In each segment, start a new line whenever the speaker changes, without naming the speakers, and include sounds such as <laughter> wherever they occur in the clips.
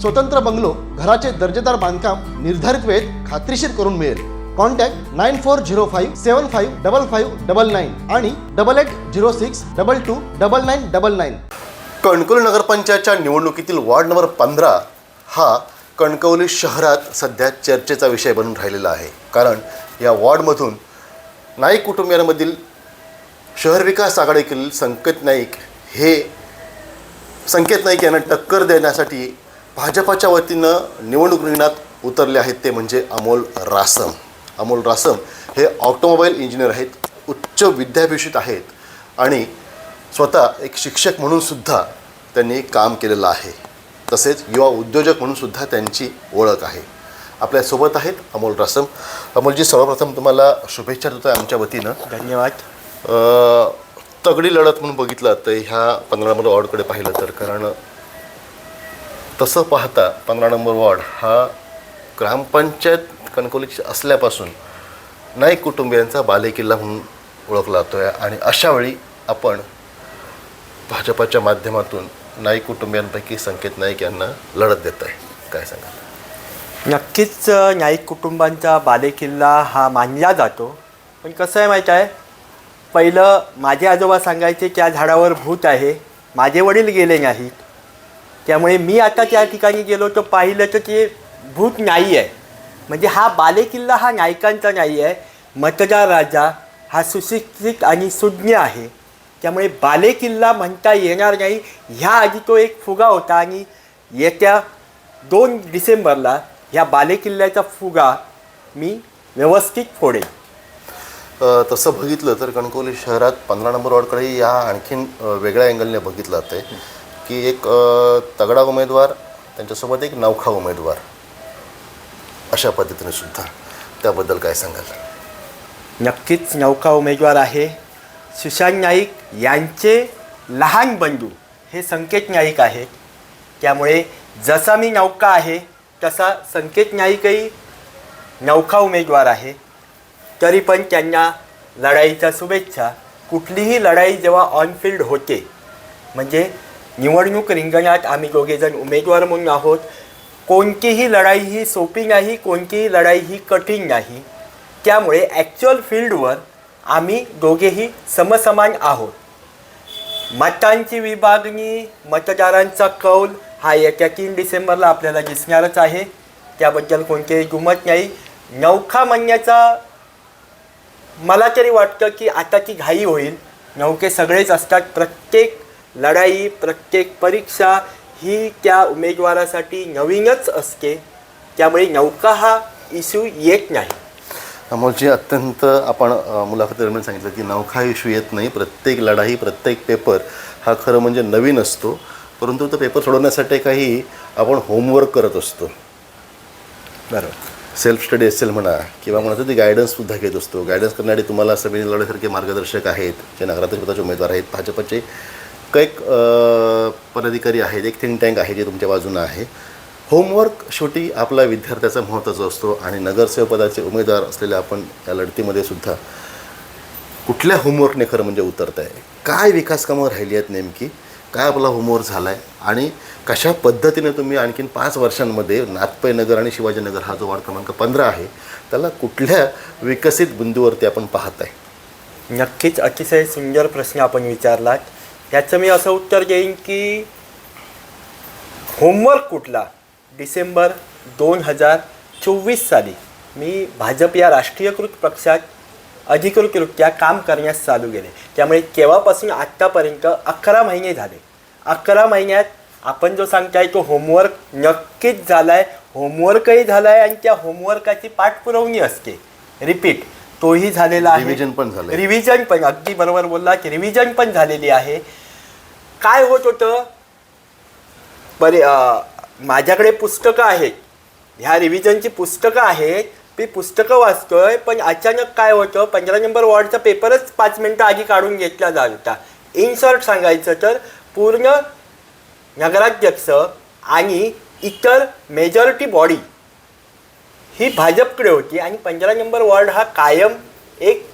स्वतंत्र बंगलो घराचे दर्जेदार बांधकाम निर्धारित वेळेत खात्रीशीर करून मिळेल. Contact nine four zero five seven five double five double nine आणि double eight zero six double two double nine double nine. Kankavli नगरपंचायतच्या निवडणुकीतील वॉर्ड नंबर पंधरा हा कणकवली शहरात सध्या चर्चेचा विषय बनून राहिलेला आहे. कारण या वॉर्डमधून नाईक कुटुंबियांमधील शहर विकास आघाडीतील संकेत नाईक हे संकेत नाईक यांना टक्कर देण्यासाठी भाजपाच्या वतीनं निवडणूक रिंगणात उतरले आहेत ते म्हणजे अमोल रासम. अमोल रासम हे ऑटोमोबाईल इंजिनियर आहेत उच्च विद्याभूषित आहेत आणि स्वतः एक शिक्षक म्हणून सुद्धा त्यांनी काम केलेलं आहे. तसेच युवा उद्योजक म्हणून सुद्धा त्यांची ओळख आहे. आपल्यासोबत आहेत अमोल रासम. अमोलजी सर्वप्रथम तुम्हाला शुभेच्छा देतो आहे आमच्या वतीनं.
धन्यवाद.
तगडी लढत म्हणून बघितलं तर ह्या पंधरा नंबर वॉर्डकडे पाहिलं तर कारण तसं पाहता पंधरा नंबर वॉर्ड हा ग्रामपंचायत कणकवलीची असल्यापासून नाईक कुटुंबियांचा बालेकिल्ला म्हणून ओळखला जातो आहे आणि अशावेळी आपण भाजपाच्या माध्यमातून नाईक कुटुंबियांपैकी संकेत नाईक यांना लढत देत आहे. काय सांगा
नक्कीच नाईक कुटुंबांचा बालेकिल्ला हा मानला जातो. पण कसं आहे माहीत आहे? पहिलं माझे आजोबा सांगायचे त्या झाडावर भूत आहे. माझे वडील गेले नाहीत. त्यामुळे मी आता त्या ठिकाणी गेलो तर पाहिलं तर ते भूत नाही आहे. म्हणजे हा बालेकिल्ला हा नायकांचा नाही आहे. मतदार राजा हा सुशिक्षित आणि सुज्ञ आहे. त्यामुळे बालेकिल्ला म्हणता येणार नाही. ह्या आधी तो एक फुगा होता आणि येत्या दोन डिसेंबरला ह्या बालेकिल्ल्याचा फुगा मी व्यवस्थित फोडेन.
तसं बघितलं तर कणकवली शहरात पंधरा नंबर वॉर्डकडे या आणखीन वेगळ्या अँगलने बघितलं जाते की एक तगडा उमेदवार त्यांच्यासोबत एक नौखा उमेदवार. अशा पद्धतीने सुद्धा. त्याबद्दल काय सांगाल?
नक्कीच नौका उमेदवार आहे. सुशांत नाईक यांचे लहान बंधू हे संकेत नाईक आहेत त्यामुळे जसा मी नौका आहे तसा संकेत नाईकही नौका उमेदवार आहे. तरी पण त्यांना लढाईच्या शुभेच्छा. कुठलीही लढाई जेव्हा ऑनफिल्ड होते म्हणजे निवडणूक रिंगणात आम्ही दोघेजण उमेदवार म्हणून आहोत. कोणतीही लढाई ही सोपी नाही कोणतीही लढाई ही कठीण नाही. त्यामुळे ॲक्च्युअल फील्डवर आम्ही दोघेही समसमान आहोत. मतांची विभागणी मतदारांचा कौल हा येत्या तीन डिसेंबरला आपल्याला दिसणारच आहे. त्याबद्दल कोणतेही गुमत नाही. नौखा म्हणण्याचा मला तरी वाटतं की आता ती घाई होईल. नौके सगळेच असतात. प्रत्येक लढाई प्रत्येक परीक्षा ही त्या उमेदवारासाठी नवीनच असते. त्यामुळे नौका हा इश्यू येत नाही.
अमोलजी अत्यंत आपण अ, मुलाखती दरम्यान सांगितलं की नौका इश्यू येत नाही. प्रत्येक लढाई प्रत्येक पेपर हा खरं म्हणजे नवीन असतो. परंतु तो पेपर सोडवण्यासाठी काही आपण होमवर्क करत असतो.
बरोबर
सेल्फ स्टडी असेल म्हणा किंवा म्हणा ते गायडन्ससुद्धा घेत असतो. गायडन्स करण्यासाठी तुम्हाला समीर लढ्यासारखे मार्गदर्शक आहेत. जे नगराध्यक्षपदाचे उमेदवार आहेत. भाजपचे कैक पदाधिकारी आहेत एक थिंक टँक आहे जे तुमच्या बाजूनं आहे. होमवर्क शेवटी आपला विद्यार्थ्याचा महत्त्वाचा असतो आणि नगरसेवक पदाचे उमेदवार असलेले आपण या लढतीमध्ये सुद्धा कुठल्या होमवर्कने खरं म्हणजे उतरत आहे काय विकास कामं राहिली आहेत नेमकी? काय आपला होमवर्क झाला आहे आणि कशा पद्धतीने तुम्ही आणखीन पाच वर्षांमध्ये नाथपै नगर आणि शिवाजीनगर हा जो वार्ड क्रमांक पंधरा आहे त्याला कुठल्या विकसित बिंदूवरती आपण पाहत आहे
नक्कीच अतिशय सुंदर प्रश्न आपण विचारलात. त्याचं मी असं उत्तर देईन की होमवर्क कुठला? डिसेंबर दोन हजार चोवीस साली. मी भाजप या राष्ट्रीयकृत पक्षात अधिकृतरित्या काम करण्यास चालू गेले त्यामुळे केव्हापासून आत्तापर्यंत अकरा महिने झाले. अकरा महिन्यात आपण जो सांगताय तो होमवर्क नक्कीच झाला आहे होमवर्कही झाला आहे आणि त्या होमवर्काची पाठपुरवणी असते. रिपीट तोही झालेला आहे.
Revision पण झालंय.
रिव्हिजन पण. अगदी बरोबर बोलला की रिव्हिजन पण झालेली आहे. काय होत होतं? बरे माझ्याकडे पुस्तकं आहेत. ह्या रिव्हिजनची पुस्तकं आहेत. मी पुस्तकं वाचतोय पण अचानक काय होतं? पंधरा नंबर वॉर्डचा पेपरच पाच मिनटं आधी काढून घेतला जात. होता इन शॉर्ट सांगायचं तर पूर्ण नगराध्यक्ष आणि इतर मेजॉरिटी बॉडी ही भाजपकडे होती आणि पंधरा नंबर वॉर्ड हा कायम एक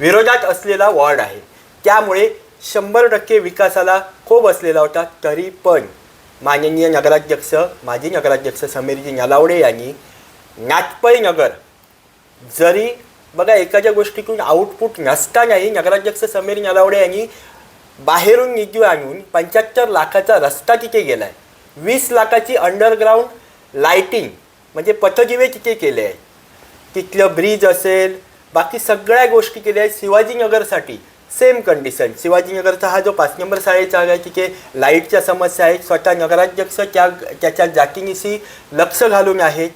विरोधात असलेला वॉर्ड आहे. त्यामुळे शंभर टक्के विकासाला खूप असलेला होता तरी पण माननीय नगराध्यक्ष माजी नगराध्यक्ष समीरजी नलावडे यांनी नाटपळी नगर जरी बघा एखाद्या गोष्टीतून आउटपुट नसतानाही नगराध्यक्ष समीर नलावडे यांनी बाहेरून निधी आणून पंच्याहत्तर लाखाचा रस्ता तिथे गेला आहे वीस लाखाची अंडरग्राऊंड लाईटिंग म्हणजे पथजीवे तिथे केले? आहे तिथलं ब्रिज असेल बाकी सगळ्या गोष्टी केल्या आहेत शिवाजीनगरसाठी. सेम कंडिशन शिवाजीनगरचा हा जो पाच नंबर शाळेचा आहे तिथे लाईटच्या समस्या आहेत. स्वतः नगराध्यक्ष त्या त्याच्या जातीनिशी लक्ष घालून आहेत.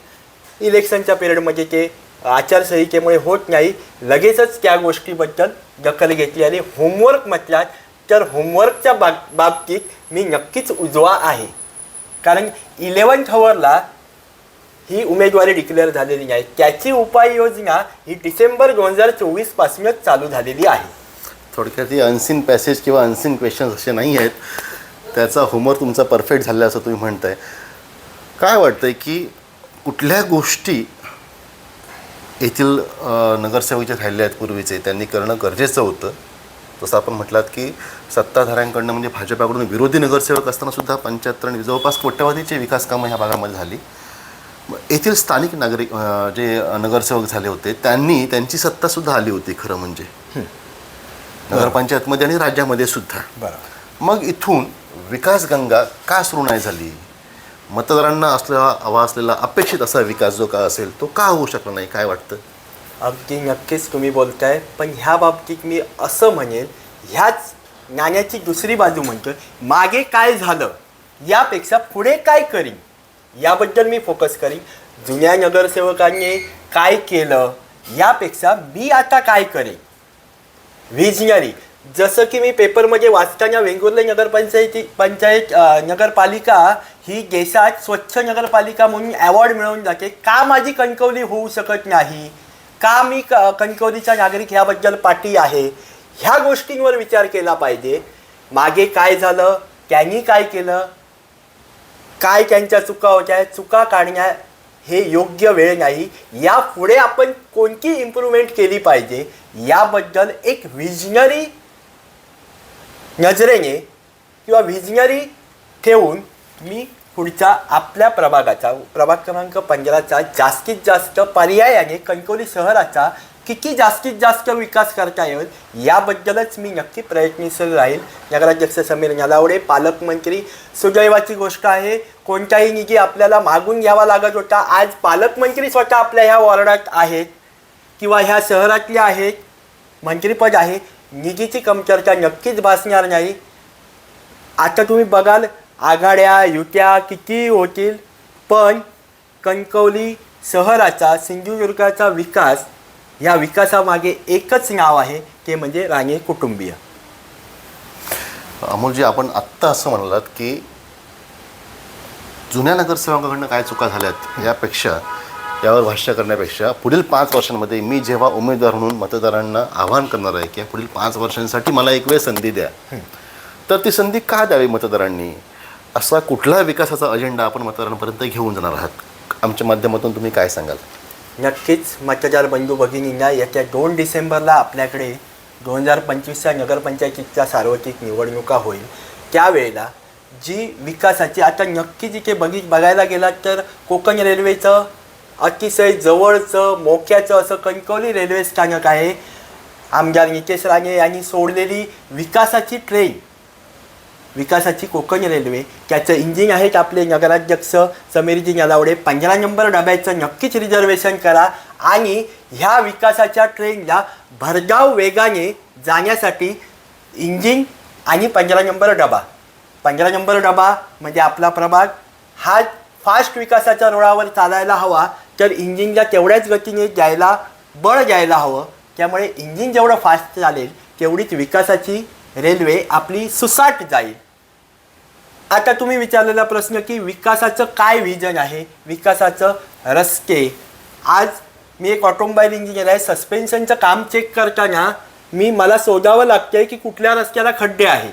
इलेक्शनच्या पिरियडमध्ये ते आचारसंहितेमुळे होत नाही. लगेचच त्या गोष्टीबद्दल दखल घेतली आणि होमवर्क म्हटलात तर होमवर्कच्या बाब बाबतीत मी नक्कीच उजवा आहे. कारण इलेवन्थ अवरला ही उमेदवारी डिक्लेअर झालेली आहे त्याची उपाययोजना ही डिसेंबर दोन हजार चोवीसपासूनच चालू झालेली आहे.
थोडक्यात ही अनसीन पॅसेज किंवा अनसीन क्वेश्चन्स असे नाही आहेत. त्याचा होमवर्क तुमचा परफेक्ट झाला असं तुम्ही म्हणताय. काय वाटतंय की कुठल्या गोष्टी येथील नगरसेवकचे राहिले आहेत पूर्वीचे? त्यांनी करणं गरजेचं होतं. जसं आपण म्हटलात की सत्ताधाऱ्यांकडनं म्हणजे भाजपाकडून विरोधी नगरसेवक असताना सुद्धा पंच्याहत्तर आणि जवळपास कोट्यवधीचे विकास कामं ह्या भागामध्ये झाली. येथील स्थानिक नागरिक जे नगरसेवक झाले होते त्यांनी त्यांची सत्तासुद्धा आली होती खरं म्हणजे. नगरपंचायतमध्ये आणि राज्यामध्ये सुद्धा. मग इथून विकास गंगा का सुरू नाही झाली? मतदारांना असलेला हवा असलेला अपेक्षित असा विकास जो का असेल तो का होऊ शकला नाही? काय वाटतं?
अगदी नक्कीच तुम्ही बोलताय पण ह्या बाबतीत मी असं म्हणेन ह्याच नाण्याची दुसरी बाजू म्हणतोय मागे काय झालं यापेक्षा पुढे काय करीन? याबद्दल मी फोकस करीन. जुन्या नगरसेवकांनी काय केलं यापेक्षा मी आता काय करेन? विजनरी जसं की मी पेपरमध्ये वाचताना वेंगुर्ले नगरपंचायती पंचायत नगरपालिका ही देशात स्वच्छ नगरपालिका म्हणून अवॉर्ड मिळवून जाते. का माझी कणकवली होऊ शकत नाही? का मी क कणकवलीचा नागरिक ह्याबद्दल पाठी आहे? ह्या गोष्टींवर विचार केला पाहिजे. मागे काय झालं? त्यांनी काय केलं? काय त्यांच्या चुका होत्या चुका काढण्या हे योग्य वेळ नाही. यापुढे आपण कोणती इम्प्रूव्हमेंट केली पाहिजे? याबद्दल एक विजनरी नजरेने किंवा विजनरी ठेवून मी पुढचा आपल्या प्रभागाचा प्रभाग क्रमांक पंधराचा जास्तीत जास्त पर्यायाने कणकवली शहराचा किती जास्तीत जास्त विकास करता येईल याबद्दलच मी नक्की प्रयत्नशील राहील. नगराध्यक्ष समीर नलावडे पालकमंत्री सुदैवाची गोष्ट आहे कोणताही निधी आपल्याला मागून घ्यावा लागत होता आज पालकमंत्री स्वतः आपल्या ह्या वॉर्डात आहेत किंवा ह्या शहरातल्या आहेत मंत्रीपद आहे निधीची कमतरता नक्कीच भासणार नाही. आता तुम्ही बघाल आघाड्या युत्या किती होतील पण कणकवली शहराचा सिंधुदुर्गाचा विकास या विकासामागे एकच नाव आहे ते म्हणजे रांगे कुटुंबीय.
अमोलजी आपण आत्ता असं म्हणालात की जुन्या नगरसेवकाकडनं काय चुका झाल्यात यापेक्षा यावर भाष्य करण्यापेक्षा पुढील पाच वर्षांमध्ये मी जेव्हा उमेदवार म्हणून मतदारांना आवाहन करणार आहे की पुढील पाच वर्षांसाठी मला एक वेळ संधी द्या तर ती संधी का द्यावी मतदारांनी? असा कुठला विकासाचा अजेंडा आपण मतदारांपर्यंत घेऊन जाणार आहात? आमच्या माध्यमातून तुम्ही काय सांगाल?
नक्कीच मतदार बंधू भगिनींना येत्या दोन डिसेंबरला आपल्याकडे दोन हजार पंचवीसच्या नगरपंचायतीच्या सार्वत्रिक निवडणुका होईल. त्यावेळेला जी विकासाची आता नक्कीच इथे बघित बघायला गेलात तर कोकण रेल्वेचं अतिशय जवळचं मोक्याचं असं कणकवली रेल्वे स्थानक आहे. आमदार नितेश राणे यांनी सोडलेली विकासाची ट्रेन विकासाची कोकण रेल्वे त्याचं इंजिन आहेत आपले नगराध्यक्ष समीरजी नलावडे. पंधरा नंबर डब्याचं नक्कीच रिझर्वेशन करा आणि ह्या विकासाच्या ट्रेनला भरधाव वेगाने जाण्यासाठी इंजिन आणि पंधरा नंबर डबा. पंधरा नंबर डबा म्हणजे आपला प्रभाग. हा फास्ट विकासाच्या रुळावर चालायला हवा तर इंजिनला तेवढ्याच गतीने द्यायला बळ द्यायला हवं. त्यामुळे इंजिन जेवढं फास्ट चालेल तेवढीच विकासाची रेल्वे आपली सुसाट जाईल. आता तुम्ही विचारलेला प्रश्न की विकासाचं काय विजन आहे? विकासाचं रस्ते. आज मी एक ऑटोमोबाईल इंजिनियर आहे. सस्पेन्शनचं काम चेक करताना मी मला शोधावं लागतंय की कुठल्या रस्त्याला खड्डे आहे.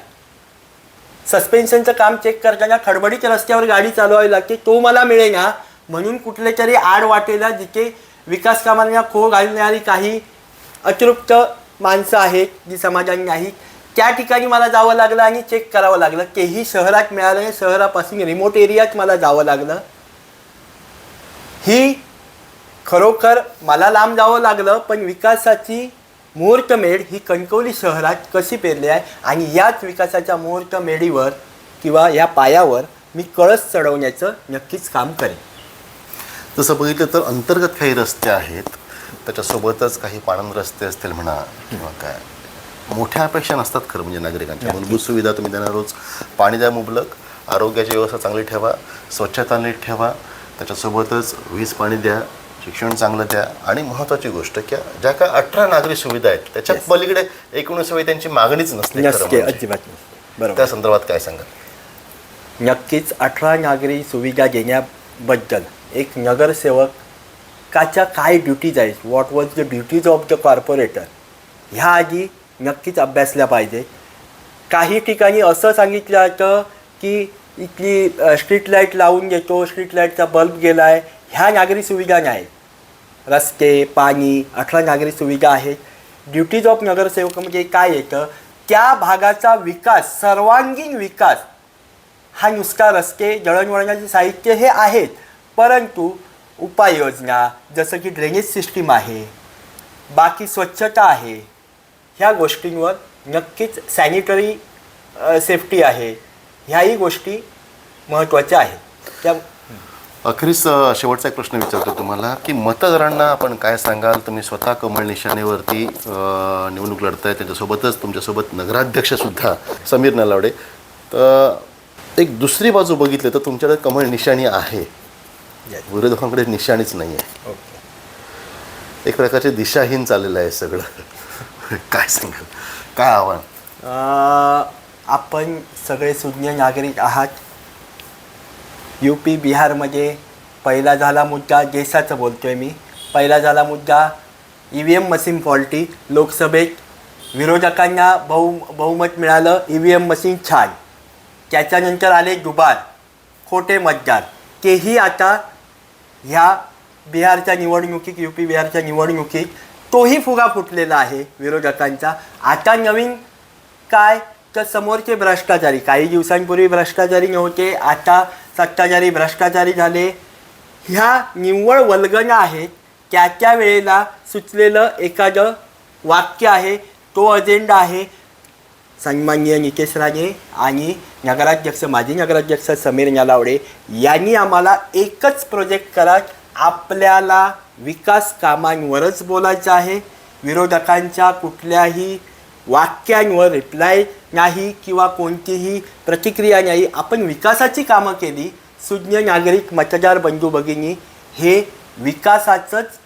सस्पेन्शनचं काम चेक करताना खडबडीत रस्त्यावर गाडी चालवावी लागते. तो मला मिळेना. म्हणून कुठल्या तरी आड वाटेला जिथे विकास कामांना खो घालणारी काही अतृप्त माणसं आहेत जी समाजाने नाही त्या ठिकाणी मला जावं लागलं आणि चेक करावं लागलं. तेही शहरात मिळालं नाही. शहरापासून रिमोट एरियात मला जावं लागलं. ही खरोखर मला लांब जावं लागलं पण विकासाची मुहूर्तमेढ ही कणकवली शहरात कशी पेरली आहे आणि याच विकासाच्या मुहूर्तमेढीवर किंवा या पायावर मी कळस चढवण्याचं नक्कीच काम करेन.
तसं बघितलं तर अंतर्गत काही रस्ते आहेत. त्याच्यासोबतच काही पाणंद रस्ते असतील म्हणा किंवा काय. मोठ्या अपेक्षा नसतात खरं म्हणजे नागरिकांच्या. मूलभूत सुविधा तुम्ही त्यांना रोज. पाणी द्या मुबलक. आरोग्याची व्यवस्था चांगली ठेवा. स्वच्छता नीट ठेवा. त्याच्यासोबतच वीज पाणी द्या. शिक्षण चांगलं द्या. आणि महत्त्वाची गोष्ट की ज्या काय अठरा नागरी सुविधा आहेत त्याच्या. पलीकडे एकूणच वेळी त्यांची मागणीच नसते म्हणजे.
अजिबात
त्या संदर्भात काय सांगा
नक्कीच अठरा नागरी सुविधा देण्याबद्दल एक नगरसेवकाच्या काय ड्युटीज आहेत what was the duties of the corporator ह्या आधी नक्कीच अभ्यासल्या पाहिजे. काही ठिकाणी असं सांगितलं जातं की इथली स्ट्रीट लाइट लावून घेतो स्ट्रीट लाईटचा बल्ब गेला आहे ह्या नागरी सुविधा नाही. रस्ते पाणी अठरा नागरी सुविधा आहेत. ड्युटीज ऑफ नगरसेवक म्हणजे काय येतं? त्या भागाचा विकास सर्वांगीण विकास हा नुसता रस्ते दळणवळणाचे साहित्य हे आहेत. परंतु उपाययोजना जसं की ड्रेनेज सिस्टीम आहे बाकी स्वच्छता आहे ह्या गोष्टींवर नक्कीच सॅनिटरी सेफ्टी आहे. ह्याही गोष्टी महत्त्वाच्या आहेत. त्या
अखेरीस शेवटचा एक प्रश्न विचारतो तुम्हाला की मतदारांना आपण काय सांगाल? तुम्ही स्वतः कमळ निशाणेवरती निवडणूक लढताय त्याच्यासोबतच तुमच्यासोबत नगराध्यक्षसुद्धा समीर नलावडे. तर एक दुसरी बाजू बघितली तर तुमच्याकडे कमळ निशाणी आहे. विरोधकांकडे निशाणीच नाही आहे एक प्रकारचे दिशाहीन चाललेलं आहे सगळं. <laughs> काय सांगाल? काय आव्हान?
आपण सगळे सुज्ञ नागरिक आहात. यू पी बिहारमध्ये पहिला झाला मुद्दा देशाचं बोलतो आहे मी. पहिला झाला मुद्दा E V M machine faulty लोकसभेत विरोधकांना बहु बहुमत मिळालं ई व्ही एम मशीन छान. त्याच्यानंतर आले दुबार खोटे मतदार. तेही आता ह्या बिहारच्या निवडणुकीत यू पी बिहारच्या निवडणुकीत तोही फुगा फुटलेला आहे विरोधकांचा. आता नवीन काय? तर समोरचे भ्रष्टाचारी काही दिवसांपूर्वी भ्रष्टाचारी नव्हते आता सत्ताचारी भ्रष्टाचारी झाले. ह्या निव्वळ वल्गना आहेत त्या त्या वेळेला सुचलेलं एखादं वाक्य आहे तो अजेंडा आहे. सन्माननीय नितेश राणे आणि नगराध्यक्ष माजी नगराध्यक्ष समीर नलावडे यांनी आम्हाला एकच प्रोजेक्ट करत आपल्याला विकास कामांवरच बोलायचं आहे. विरोधकांच्या कुठल्याही वाक्यांवर रिप्लाय नाही किंवा कोणतीही प्रतिक्रिया नाही. आपण विकासाची कामं केली. सुज्ञ नागरिक मतदार बंधू भगिनी हे विकासाचंच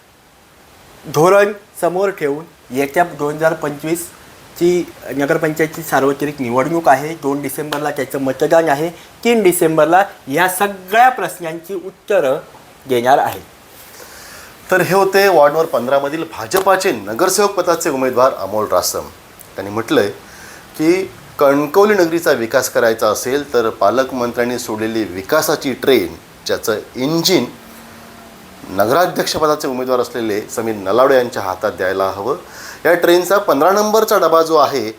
धोरण समोर ठेवून येत्या दोन हजार पंचवीसची नगरपंचायतची सार्वत्रिक निवडणूक आहे. दोन डिसेंबरला त्याचं मतदान आहे. तीन डिसेंबरला या सगळ्या प्रश्नांची उत्तरं देणार आहेत
तर हे होते वॉर्ड नंबर पंधरामधील भाजपाचे नगरसेवक पदाचे उमेदवार अमोल रासम. त्यांनी म्हटलंय की कणकवली नगरीचा विकास करायचा असेल तर पालकमंत्र्यांनी सोडलेली विकासाची ट्रेन ज्याचं इंजिन नगराध्यक्षपदाचे उमेदवार असलेले समीर नलावडे यांच्या हातात द्यायला हवं. या ट्रेनचा पंधरा नंबरचा डबा जो आहे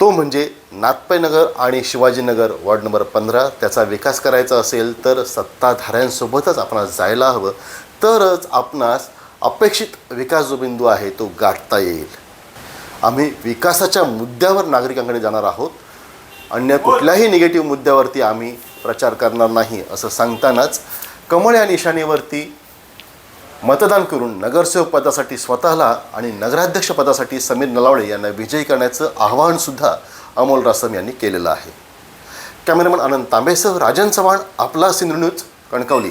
तो म्हणजे नाथपयनगर आणि शिवाजीनगर वॉर्ड नंबर पंधरा. त्याचा विकास करायचा असेल तर सत्ताधाऱ्यांसोबतच आपण जायला हवं. तरच आपणास अपेक्षित विकास जो बिंदू आहे तो गाठता येईल. आम्ही विकासाच्या मुद्द्यावर नागरिकांकडे जाणार आहोत. अन्य कुठल्याही निगेटिव्ह मुद्द्यावरती आम्ही प्रचार करणार नाही असं सांगतानाच कमळ या निशाणीवरती मतदान करून नगरसेवक पदासाठी स्वतःला आणि नगराध्यक्ष पदासाठी समीर नलावडे यांना विजयी करण्याचं आवाहनसुद्धा अमोल रासम यांनी केलेलं आहे. कॅमेरामन आनंद तांबेसह राजन चव्हाण आपला सिंधू न्यूज कणकवली.